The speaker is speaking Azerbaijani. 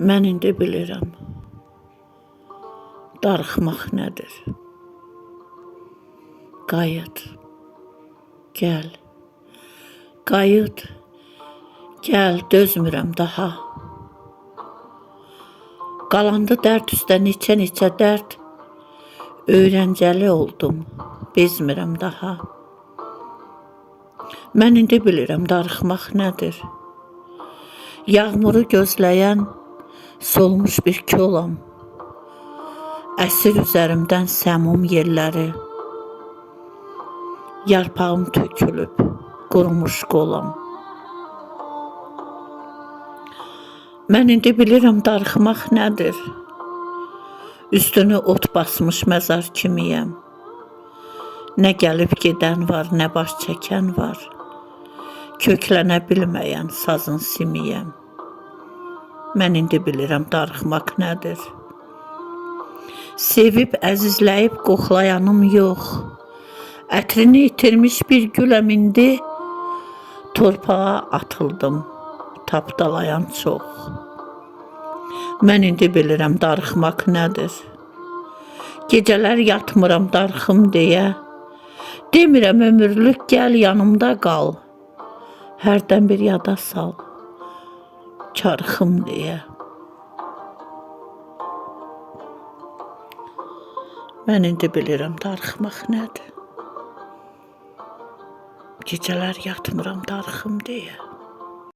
Mən indi bilirəm. Darıxmaq nədir? Qayıt. Gəl. Qayıt. Gəl, dözmürəm daha. Qalandı dərd üstə neçə-neçə dərd. Öyrəncəli oldum. Bezmirəm daha. Mən indi bilirəm darıxmaq nədir. Yağmuru gözləyən solmuş bir kolam. Əsir üzərimdən səmum yelləri. Yarpağım tökülüb, qurumuş qolam. Mən indi bilirəm darıxmaq nədir. Üstünü ot basmış məzar kimiyəm. Nə gəlib gedən var, nə baş çəkən var. Köklənə bilməyən sazın simiyəm. Mən indi bilirəm darıxmaq nədir. Sevib əzizləyib qoxlayanım yox. Ətrini itirmiş bir güləm indi. Torpağa atıldım, tapdalayan çox. Mən indi bilirəm darıxmaq nədir. Gecələr yatmıram darıxım deyə. Demirəm ömürlük gəl yanımda qal. Hərdən bir yada sal. Çarxım deyə. Mən indi bilirəm darıxmaq nədir. Gecələr yatmıram darıxım deyə.